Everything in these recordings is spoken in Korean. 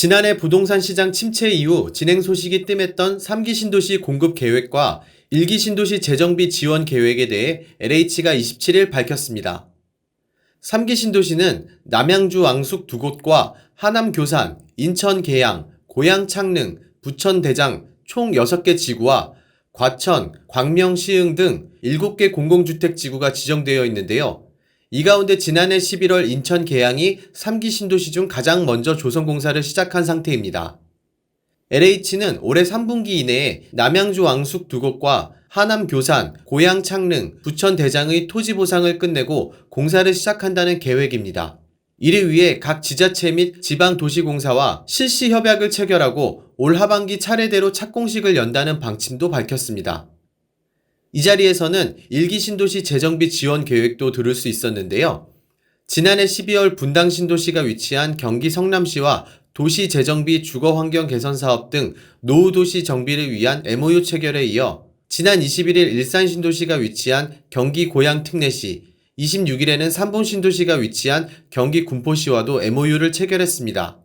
지난해 부동산 시장 침체 이후 진행 소식이 뜸했던 3기 신도시 공급 계획과 1기 신도시 재정비 지원 계획에 대해 LH가 27일 밝혔습니다. 3기 신도시는 남양주 왕숙 두 곳과 하남 교산, 인천 계양, 고양 창릉, 부천 대장 총 6개 지구와 과천, 광명 시흥 등 7개 공공주택 지구가 지정되어 있는데요. 이 가운데 지난해 11월 인천 계양이 3기 신도시 중 가장 먼저 조성 공사를 시작한 상태입니다. LH는 올해 3분기 이내에 남양주 왕숙 두 곳과 하남 교산, 고양 창릉, 부천 대장의 토지 보상을 끝내고 공사를 시작한다는 계획입니다. 이를 위해 각 지자체 및 지방도시공사와 실시 협약을 체결하고 올 하반기 차례대로 착공식을 연다는 방침도 밝혔습니다. 이 자리에서는 일기 신도시 재정비 지원 계획도 들을 수 있었는데요. 지난해 12월 분당 신도시가 위치한 경기 성남시와 도시 재정비 주거 환경 개선 사업 등 노후 도시 정비를 위한 MOU 체결에 이어 지난 21일 일산 신도시가 위치한 경기 고양 특례시, 26일에는 삼본 신도시가 위치한 경기 군포시와도 MOU를 체결했습니다.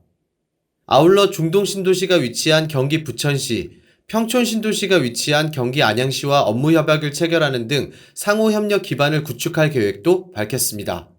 아울러 중동 신도시가 위치한 경기 부천시, 평촌 신도시가 위치한 경기 안양시와 업무 협약을 체결하는 등 상호 협력 기반을 구축할 계획도 밝혔습니다.